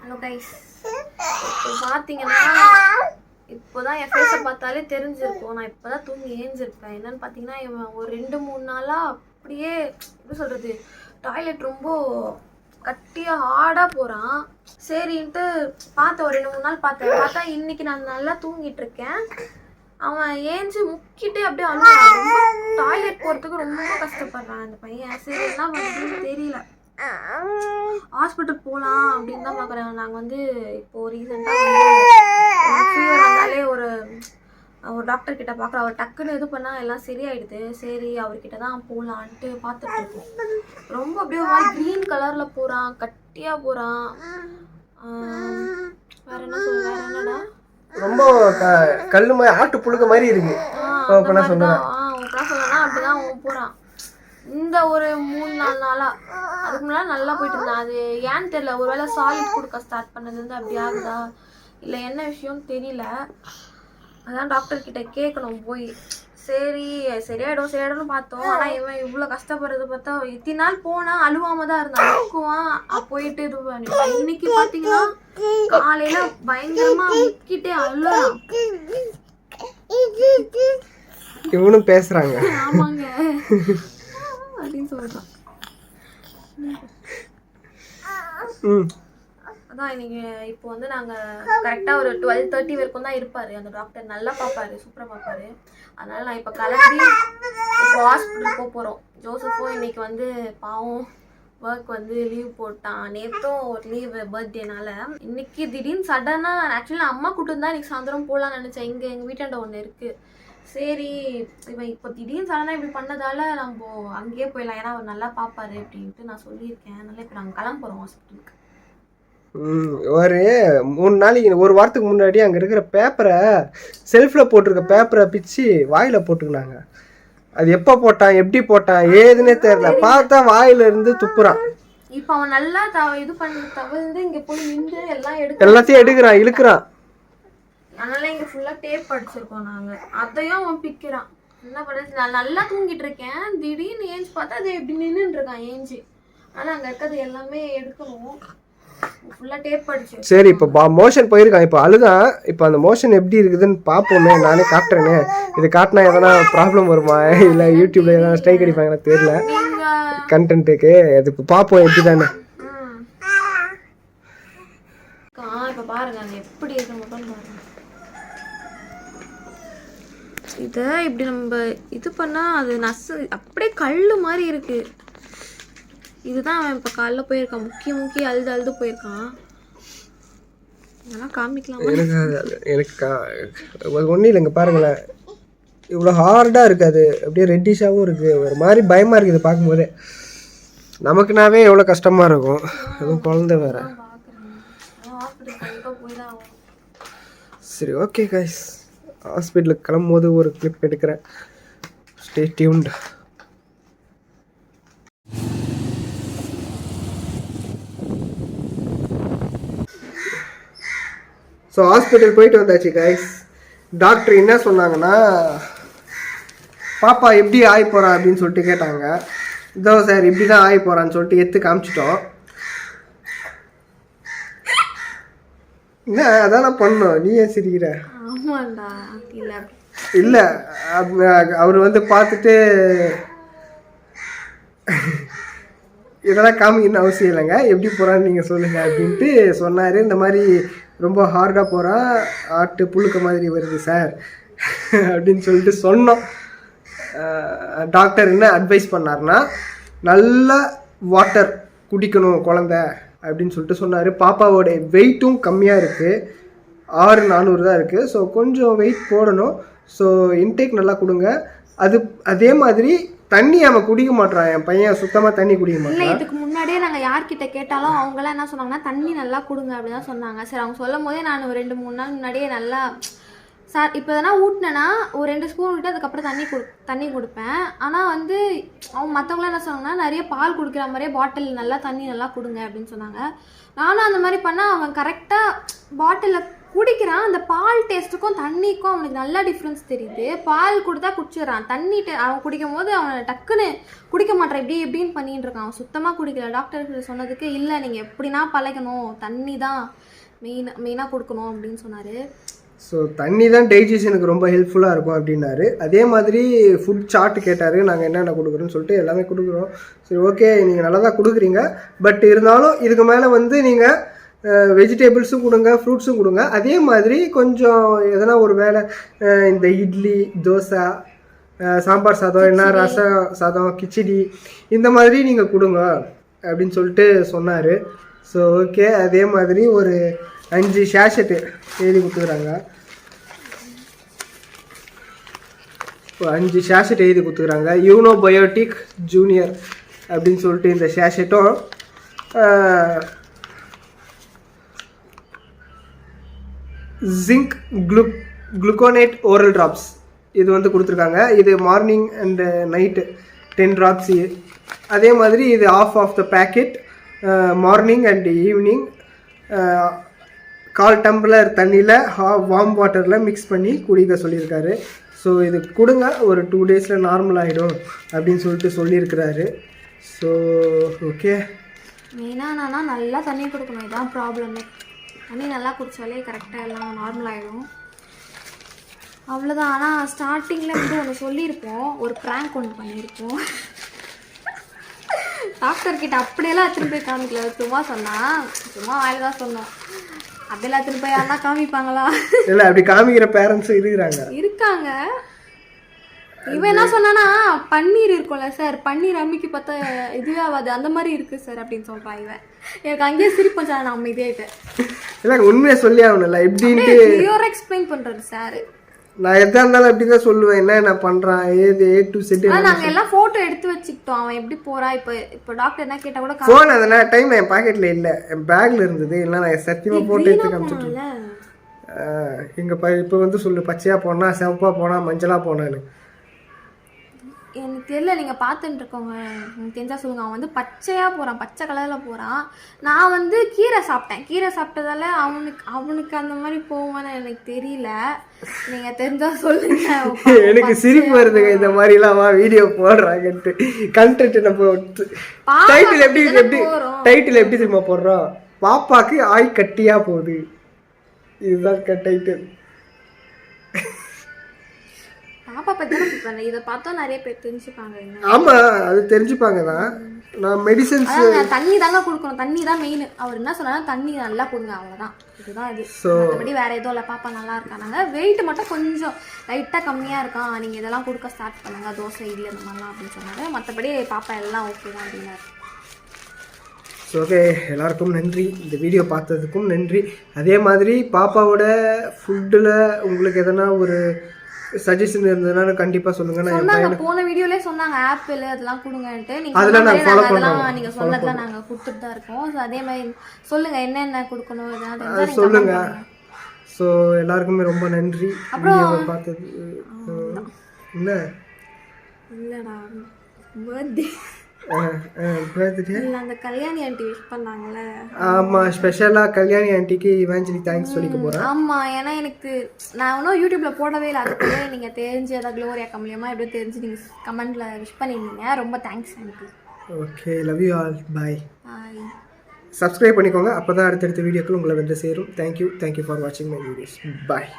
Hello guys இப்போ பார்த்தீங்கன்னா இப்போதான் என் ஃபேஸை பார்த்தாலே தெரிஞ்சிருக்கும். நான் இப்போதான் தூங்கி ஏஞ்சிருப்பேன் என்னன்னு பார்த்தீங்கன்னா இவன் ஒரு ரெண்டு மூணு நாளாக அப்படியே எப்படி சொல்கிறது டாய்லெட் ரொம்ப கட்டியாக ஹார்டாக போகிறான் சரின்ட்டு பார்த்தேன் ஒரு ரெண்டு மூணு நாள் பார்த்தேன். பார்த்தா இன்னைக்கு நான் நல்லா தூங்கிட்டு இருக்கேன். அவன் ஏஞ்சி முக்கிட்டே அப்படியே அழுவான் ரொம்ப டாய்லெட் போகிறதுக்கு ரொம்ப கஷ்டப்படுறான் அந்த பையன். சரி என்ன பண்ணுறதுன்னு தெரியல. ஹாஸ்பிட்டல் போகலாம் அப்படின்னு தான் பார்க்குறேன் நாங்கள் வந்து இப்போ ரீசெண்டாக ஃபீவர் வந்தாலே ஒரு ஒரு டாக்டர் கிட்ட பார்க்குறோம் அவர் டக்குன்னு இது பண்ணால் எல்லாம் சரியாயிடுது. சரி அவர்கிட்ட தான் போகலான்ட்டு பார்த்துட்டு இருக்கோம். ரொம்ப அப்படியே ஒரு மாதிரி க்ரீன் கலரில் போகிறான் கட்டியாக போகிறான் வேற என்ன சொல்ல வேற என்னடா? ரொம்ப கல் மாதிரி ஆட்டு புழுக்க மாதிரி இருக்கு. ஆ, உனக்குலாம் சொல்லணும்னா அப்படிதான் போறான். இந்த ஒரு மூணு நாலு நாளா அதுக்கு முன்னாடி நல்லா போயிட்டு இருந்தான் அது ஏன்னு தெரியல. ஒருவேளை சாலிட் கொடுக்க ஸ்டார்ட் பண்ணதுல இருந்து அப்படி ஆகுதா? இல்லை என்ன விஷயம்னு தெரியல. அதான் டாக்டர் கிட்ட கேட்கணும் போய். சரி சரியாயிடும் சரியாயிடும்னு பார்த்தோம். ஆனா இவன் இவ்வளோ கஷ்டப்படுறது பார்த்தா இத்தனை நாள் போனா அழுவாம தான் இருந்தான். அழுக்குவான். போயிட்டு இது பண்ணிட்டான் இன்னைக்கு பாத்தீங்கன்னா காலையில பயங்கரமா முக்கிட்டே அழுறான். இவனும் பேசுறாங்க. ஆமாங்க அப்படின்னு சொல்றான் ம் அதான் இன்னைக்கு இப்போ வந்து நாங்க கரெக்டா ஒரு டுவெல் தேர்ட்டி வரைக்கும் தான் இருப்பாரு. அந்த டாக்டர் நல்லா பார்ப்பாரு சூப்பரா பார்ப்பாரு. அதனால நான் இப்போ கிளம்பி இப்போ ஹாஸ்பிட்டல் போக போறோம். ஜோசஃபும் இன்னைக்கு வந்து பாவம் ஒர்க் வந்து லீவ் போட்டான். நேற்றும் ஒரு லீவ் பர்த்டேனால இன்னைக்கு திடீர்னு சடனாக ஆக்சுவலி அம்மா கூட்டம் தான் இன்னைக்கு சாயந்தரம் போகலான்னு நினச்சேன். இங்கே எங்கள் வீட்டாண்ட ஒன்று இருக்குது சரி இவன் இப்போ திடீர்னு சடனாக இப்படி பண்ணதால நம்ம அங்கேயே போயிடலாம். ஏன்னா அவர் நல்லா பார்ப்பாரு அப்படின்ட்டு நான் சொல்லியிருக்கேன். அதனால இப்போ நாங்கள் கிளம்ப போகிறோம் ஹாஸ்பிட்டலுக்கு ஒரு மூணு நாளைக்கு ஒரு வாரத்துக்கு முன்னாடி அங்கே இருக்கிற பேப்பரை செல்ஃபில் போட்டிருக்க பேப்பரை பிச்சு வாயில் போட்டுக்கினாங்க. அது எப்போ போட்டான் எப்படி போட்டான் ஏதுன்னே தெரியல. பார்த்தா வாயில இருந்து துப்புறான். இப்போ அவன் நல்லா இது பண்ணி தவிர்த்து இங்கே போய் நின்று எல்லாம் எடுக்க எல்லாத்தையும் எடுக்கிறான் இழுக்கிறான். அதனால இங்க ஃபுல்லா டேப் அடிச்சிருக்கோம் நாங்க. அதையும் அவன் பிக்கிறான். என்ன பண்ணுறது நான் நல்லா தூங்கிட்டு இருக்கேன். திடீர்னு ஏஞ்சி பார்த்தா அது இப்படி நின்றுட்டு இருக்கான் ஏஞ்சி. ஆனா அங்க இருக்கிறது எல்லாமே எடுக்கணும். ஃபுல்லா டேப் அடிச்சு. சரி இப்போ பா மோஷன் போயிருக்கான். இப்போ அழுதான் இப்போ அந்த மோஷன் எப்படி இருக்குதுன்னு பார்ப்போமே. நானே காட்டுறேனே. இது காட்டினா எதனா ப்ராப்ளம் வருமா? இல்லை யூடியூப்ல எதனா ஸ்ட்ரைக் அடிப்பாங்களா தெரியல. கண்டென்ட்டுக்கு அது இப்போ பார்ப்போம் எப்படி தானே இப்ப பாருங்க எப்படி இருக்கு மட்டும் பாருங்க இதை இப்படி நம்ம இது பண்ணா அது நசு அப்படியே கல்லு மாதிரி இருக்கு. இதுதான் அவன் இப்போ காலைல போயிருக்கான் முக்கிய முக்கிய அழுது அழுது போயிருக்கான். இதெல்லாம் காமிக்கலாமா? எனக்கு எனக்கு ஒன்றும் இல்லைங்க பாருங்களேன். இவ்வளோ ஹார்டாக இருக்குது அப்படியே ரெட்டிஷாகவும் இருக்குது ஒரு மாதிரி பயமாக இருக்குது பார்க்கும்போதே. நமக்குனாவே எவ்வளோ கஷ்டமாக இருக்கும். அதுவும் குழந்தை வேற. சரி ஓகே கைஸ் ஹாஸ்பிட்டலுக்கு கிளம்பும்போது ஒரு கிளிப் எடுக்கிறேன். ஸ்டே டியூன்ட் ஸோ ஹாஸ்பிட்டல் போயிட்டு வந்தாச்சு கைஸ் டாக்டர் என்ன சொன்னாங்கன்னா பாப்பா எப்படி ஆகி போகிறா அப்படின்னு சொல்லிட்டு கேட்டாங்க. இதோ சார் இப்படி தான் ஆகி போகிறான்னு சொல்லிட்டு எடுத்து காமிச்சிட்டோம். என்ன அதான் நான் பண்ணோம். நீ ஏன் சிரிக்கிற. ஆமாண்டா இல்லை இல்லை அவர் வந்து பார்த்துட்டு இதெல்லாம் காமிக்கணும்னு அவசியம் இல்லைங்க. எப்படி போகிறான்னு நீங்கள் சொல்லுங்கள் அப்படின்ட்டு சொன்னார். இந்த மாதிரி ரொம்ப ஹார்டாக போகிறா ஆட்டு புழுக்க மாதிரி வருது சார் அப்படின்னு சொல்லிட்டு சொன்னோம். டாக்டர் என்ன அட்வைஸ் பண்ணார்னா நல்ல வாட்டர் குடிக்கணும் குழந்த அப்படின்னு சொல்லிட்டு சொன்னார். பாப்பாவோட வெயிட்டும் கம்மியாக இருக்குது ஆறு நானூறு தான் இருக்குது ஸோ கொஞ்சம் வெயிட் போடணும். ஸோ இன்டேக் நல்லா கொடுங்க. அது அதே மாதிரி தண்ணி அவன் குடிக்க மாட்றான். என் பையன் சுத்தமாக தண்ணி குடிக்க இல்லை மாட்டான் இதுக்கு முன்னாடியே நாங்கள் யார்கிட்ட கேட்டாலும் அவங்களாம் என்ன சொன்னாங்கன்னா தண்ணி நல்லா கொடுங்க அப்படின்னு தான் சொன்னாங்க. சரி அவங்க சொல்லும் போதே நான் ஒரு ரெண்டு மூணு நாள் முன்னாடியே நல்லா சார் இப்போ எதனா ஊட்டினேன்னா ஒரு ரெண்டு ஸ்பூன் விட்டு அதுக்கப்புறம் தண்ணி கொடு தண்ணி கொடுப்பேன். ஆனால் வந்து அவங்க மற்றவங்களாம் என்ன சொன்னாங்கன்னா நிறைய பால் குடிக்கிற மாதிரியே பாட்டில் நல்லா தண்ணி நல்லா கொடுங்க அப்படின்னு சொன்னாங்க. நானும் அந்த மாதிரி பண்ணால் அவன் கரெக்டாக பாட்டிலில் குடிக்கிறான் அந்த பால் டேஸ்ட்டுக்கும் தண்ணிக்கும் அவனுக்கு நல்லா டிஃப்ரென்ஸ் தெரியுது. பால் கொடுத்தா குடிச்சிடறான். தண்ணி அவன் குடிக்கும் போது அவன் டக்குன்னு குடிக்க மாட்டான். இப்படி இப்படின்னு பண்ணிட்டு இருக்கான். அவன் சுத்தமாக குடிக்கல. டாக்டர் சொன்னதுக்கு இல்லை நீங்கள் எப்படின்னா பழகணும். தண்ணி தான் மெயின் மெயினாக கொடுக்கணும் அப்படின்னு சொன்னார். ஸோ தண்ணி தான் டைஜஷனுக்கு ரொம்ப ஹெல்ப்ஃபுல்லாக இருக்கும் அப்படின்னாரு. அதே மாதிரி ஃபுட் சார்ட் கேட்டார். நாங்கள் என்னென்ன கொடுக்குறோன்னு சொல்லிட்டு எல்லாமே கொடுக்குறோம். சரி ஓகே நீங்கள் நல்லா தான் கொடுக்குறீங்க. பட் இருந்தாலும் இதுக்கு மேலே வந்து நீங்கள் வெஜிடபிள்ஸும் கொடுங்க ஃப்ரூட்ஸும் கொடுங்க. அதே மாதிரி கொஞ்சம் எதனா ஒரு அஹ், இந்த இட்லி தோசை சாம்பார் சாதம் என்ன ரசம் சாதம் கிச்சடி இந்த மாதிரி நீங்கள் கொடுங்க அப்படின்னு சொல்லிட்டு சொன்னார். ஸோ ஓகே அதே மாதிரி ஒரு அஞ்சு ஷேஷெட்டு எழுதி கொடுத்துக்குறாங்க. இப்போ அஞ்சு ஷேஷெட் எழுதி கொடுத்துக்குறாங்க. யூனோ பயோட்டிக் ஜூனியர் அப்படின்னு சொல்லிட்டு இந்த ஷேஷெட்டும் ஜிங்க் குளு குளுக்கோனேட் ஓரல் ட்ராப்ஸ் இது வந்து கொடுத்துருக்காங்க. இது morning and night ten drops அதே மாதிரி இது half of the packet morning and evening call tumbler தண்ணியில் ஹா வார்ம் வாட்டரில் மிக்ஸ் பண்ணி குடிக்க சொல்லியிருக்காரு. ஸோ இது கொடுங்க. ஒரு டூ டேஸில் நார்மல் ஆகிடும் அப்படின்னு சொல்லிட்டு சொல்லியிருக்கிறாரு. ஸோ ஓகே மெயினாக என்னன்னா நல்லா தண்ணி கொடுக்கணும். இதான் ப்ராப்ளமே தண்ணி நல்லா குடித்தாலே கரெக்டாக எல்லாம் நார்மல் ஆகிடும் அவ்வளோதான் ஆனால் ஸ்டார்டிங்கில் வந்து ஒன்று சொல்லியிருப்போம். ஒரு ப்ராங்க் ஒன்று பண்ணியிருப்போம். டாக்டர் கிட்ட அப்படியெல்லாம் எடுத்துன்னு போய் காமிக்கல. சும்மா சொன்னா சும்மா வாயில தான் சொன்னோம். அப்படியெல்லாம் எடுத்துன்னு போய் யாருன்னா காமிப்பாங்களா? இல்லை அப்படி காமிக்கிற பேரண்ட்ஸும் இருக்கிறாங்க இருக்காங்க. இவன் என்ன சொன்னானா பன்னீர் இருக்கும்ல சார் பன்னீர் அம்மிக்கு பார்த்தா இதுவே ஆகாது அந்த மாதிரி இருக்கு சார் அப்படின்னு சொல்றான் இவன். எனக்கு அங்கேயே சிரிப்போம் சார் நான் அமைதியாயிட்டேன். இல்லை உண்மையை சொல்லி ஆகணும்ல எப்படின்ட்டு கிளியரா எக்ஸ்பிளைன் பண்றாரு சார். நான் எதா இருந்தாலும் அப்படி தான் சொல்லுவேன் என்ன என்ன பண்ணுறான் ஏது ஏ டு செட் நாங்க எல்லாம் போட்டோ எடுத்து வச்சுக்கிட்டோம் அவன் எப்படி போறா இப்போ இப்போ டாக்டர் என்ன கேட்டா கூட ஃபோன் அந்த டைம் என் பாக்கெட்ல இல்லை என் பேக்ல இருந்தது இல்லை நான் சத்தியமாக போட்டு எடுத்து காமிச்சிட்டு காமிச்சிட்டோம்ல இங்கே ப இப்போ வந்து சொல்லு பச்சையாக போனா சிவப்பாக போனா மஞ்சளாக போனான்னு. எனக்கு தெரியல நீங்க பார்த்துட்டு இருக்கவங்க எனக்கு தெரிஞ்சா சொல்லுங்க. அவன் வந்து பச்சையா போறான் பச்சை கலர்ல போறான். நான் வந்து கீரை சாப்பிட்டேன். கீரை சாப்பிட்டதால அவனுக்கு அவனுக்கு அந்த மாதிரி போவான்னு எனக்கு தெரியல. நீங்க தெரிஞ்சா சொல்லுங்க. எனக்கு சிரிப்பு வருதுங்க இந்த மாதிரிலாம் வீடியோ போடுறாங்கன்ட்டு. கண்டென்ட் நம்ம டைட்டில் எப்படி எப்படி. டைட்டில் எப்படி தெரியுமா போடுறோம்? பாப்பாக்கு ஆய் கட்டியா போகுது. இதுதான் டைட்டில் பாப்பா பத்தி தான் இதை பார்த்தா நிறைய பேர் தெரிஞ்சுப்பாங்க ஆமா அது தெரிஞ்சுப்பாங்க தான். நான் மெடிசன்ஸ் தண்ணி தாங்க கொடுக்கணும். தண்ணி தான் மெயின் அவர் என்ன சொன்னாலும் தண்ணி நல்லா கொடுங்க அவ்வளவுதான். இதுதான் இது. மற்றபடி வேற எதுவும் இல்லை. பாப்பா நல்லா இருக்கானாங்க வெயிட் மட்டும் கொஞ்சம் லைட்டா கம்மியா இருக்கான் நீங்க இதெல்லாம் கொடுக்க ஸ்டார்ட் பண்ணுங்க. தோசை இட்லி அந்த மாதிரிலாம் அப்படின்னு சொன்னாங்க மற்றபடி பாப்பா எல்லாம் ஓகே தான் அப்படின்னாரு. ஸோ ஓகே எல்லாருக்கும் நன்றி. இந்த வீடியோ பார்த்ததுக்கும் நன்றி. அதே மாதிரி பாப்பாவோட ஃபுட்டில் உங்களுக்கு எதனா ஒரு சஜஷன் இருந்ததுன்னா கண்டிப்பாக சொல்லுங்கள் நான் சொன்னாங்க போன வீடியோலயே சொன்னாங்க ஆப்பிள் அதெல்லாம் கொடுங்கன்ட்டு. நீங்க அதெல்லாம் நாங்க மாதிரி follow நாங்க அதெல்லாம் சொன்னதெல்லாம் நாங்க கொடுத்துட்டு தான் இருக்கோம். ஸோ அதே மாதிரி சொல்லுங்க என்னென்ன கொடுக்கணும் இதெல்லாம் தெரிஞ்சா அது நீங்க சொல்லுங்க. ஸோ எல்லாருக்குமே ரொம்ப நன்றி. வீடியோவை பார்த்தது என்ன? இல்லடா பர்த்டே அந்த கல்யாணி ஆண்டி விஷ் பண்ணாங்கல்ல. ஆமாம் ஸ்பெஷலாக கல்யாணி ஆண்டிக்கு இவாஞ்சலி தேங்க்ஸ் சொல்லிக்க போகிறேன் ஆமா ஏன்னா எனக்கு நான் இன்னும் யூடியூப்ல போடவே இல்லை. அதுக்குள்ளே நீங்க தெரிஞ்சு அதாவது க்ளோரியா கம்மியமா எப்படியோ தெரிஞ்சு நீங்க கமெண்ட்ல விஷ் பண்ணியிருந்தீங்க ரொம்ப தேங்க்ஸ் எனக்கு okay love you all bye bye subscribe பண்ணிக்கோங்க. அப்போ தான் அடுத்தடுத்த வீடியோக்கள் உங்களை வந்து சேரும். Thank you thank you for வாட்சிங் மை வீடியோஸ் பாய்